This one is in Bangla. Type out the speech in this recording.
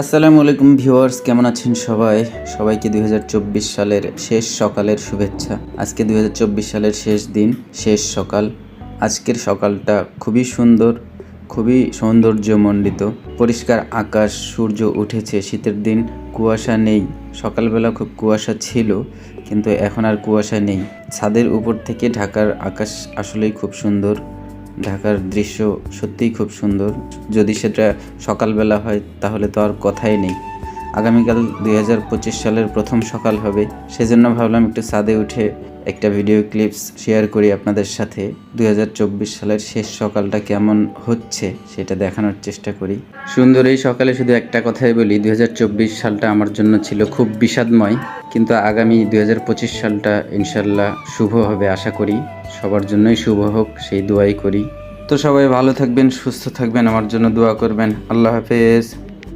আসসালামু আলাইকুম ভিউয়ার্স, কেমন আছেন সবাই? সবাইকে দুই হাজার চব্বিশ সালের শেষ সকালের শুভেচ্ছা। আজকে দুই হাজার চব্বিশ সালের শেষ দিন, শেষ সকাল। আজকের সকালটা খুবই সুন্দর, খুবই সৌন্দর্যমণ্ডিত। পরিষ্কার আকাশ, সূর্য উঠেছে, শীতের দিন কুয়াশা নেই। সকালবেলা খুব কুয়াশা ছিল, কিন্তু এখন আর কুয়াশা নেই। ছাদের উপর থেকে ঢাকার আকাশ আসলেই খুব সুন্দর। ঢাকার দৃশ্য সত্যিই খুব সুন্দর। যদি সেটা সকালবেলা হয়, তাহলে তো আর কথাই নেই। আগামীকাল দুই হাজার পঁচিশ সালের প্রথম সকাল হবে। সেজন্য ভাবলাম একটু ছাদে উঠে একটা ভিডিও ক্লিপস শেয়ার করি আপনাদের সাথে। দুই হাজার চব্বিশ সালের শেষ সকালটা কেমন হচ্ছে, সেটা দেখানোর চেষ্টা করি। সুন্দর এই সকালে শুধু একটা কথাই বলি, দুই হাজার চব্বিশ সালটা আমার জন্য ছিল খুব বিষাদময়। কিন্তু আগামী দু হাজার পঁচিশ সালটা ইনশাল্লাহ শুভ হবে আশা করি। সবার জন্যই শুভ হোক, সেই দোয়াই করি। তো সবাই ভালো থাকবেন, সুস্থ থাকবেন, আমার জন্য দোয়া করবেন। আল্লাহ হাফেজ।